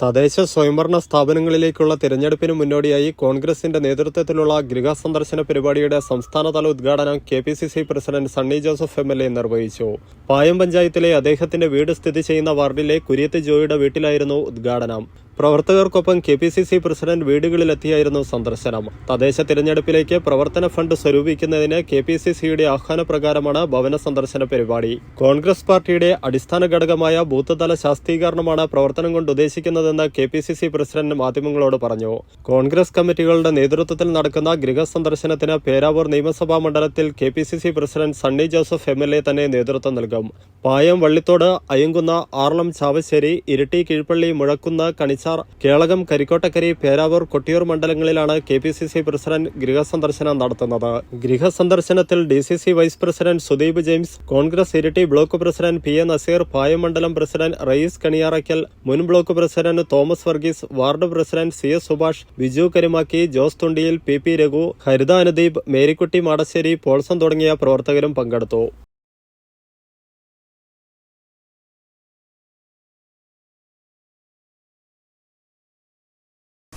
തദ്ദേശ സ്വയംഭരണ സ്ഥാപനങ്ങളിലേക്കുള്ള തിരഞ്ഞെടുപ്പിന് മുന്നോടിയായി കോൺഗ്രസിന്റെ നേതൃത്വത്തിലുള്ള ഗൃഹ സന്ദർശന പരിപാടിയുടെ സംസ്ഥാനതല ഉദ്ഘാടനം K P C C president Sunny Joseph M L A നിർവഹിച്ചു. പായം പഞ്ചായത്തിലെ അദ്ദേഹത്തിന്റെ വീട് സ്ഥിതി ചെയ്യുന്ന വാർഡിലെ കുര്യത്ത് ജോയിയുടെ വീട്ടിലായിരുന്നു ഉദ്ഘാടനം. പ്രവർത്തകർക്കൊപ്പം K P C C president വീടുകളിലെത്തിയായിരുന്നു സന്ദർശനം. തദ്ദേശ തിരഞ്ഞെടുപ്പിലേക്ക് പ്രവർത്തന ഫണ്ട് സ്വരൂപിക്കുന്നതിന് കെ പി സി സിയുടെ ആഹ്വാനപ്രകാരമാണ് ഭവന സന്ദർശന പരിപാടി. കോൺഗ്രസ് പാർട്ടിയുടെ അടിസ്ഥാന ഘടകമായ ബൂത്ത്തല ശാസ്ത്രീകരണമാണ് പ്രവർത്തനം കൊണ്ട് ഉദ്ദേശിക്കുന്നതെന്ന് K P C C president മാധ്യമങ്ങളോട് പറഞ്ഞു. കോൺഗ്രസ് കമ്മിറ്റികളുടെ നേതൃത്വത്തിൽ നടക്കുന്ന ഗൃഹസന്ദർശനത്തിന് പേരാവൂർ നിയമസഭാ മണ്ഡലത്തിൽ K P C C president Sunny Joseph M L A തന്നെ നേതൃത്വം നൽകും. പായം വള്ളിത്തോട് അയങ്കുന്ന ആർളം ചാവശ്ശേരി ഇരിട്ടി കീഴ്പള്ളി മുഴക്കുന്ന് കണിച്ചാർ കേളകം കരിക്കോട്ടക്കരി പേരാവൂർ കൊട്ടിയൂർ മണ്ഡലങ്ങളിലാണ് K P C C president ഗൃഹസന്ദർശനം നടത്തുന്നത്. ഗൃഹസന്ദർശനത്തിൽ D C C vice president Sudeep James Congress Iritty block president P A Naseer Payam മണ്ഡലം പ്രസിഡന്റ് റയീസ് കണിയാറയ്ക്കൽ മുൻ block president Thomas Varghese ward president C S Subhash Biju Karumakki Jose Thundiyil P P Raghu Haritha Anudeep Marykutty Madassery Polson തുടങ്ങിയ പ്രവർത്തകരും പങ്കെടുത്തു.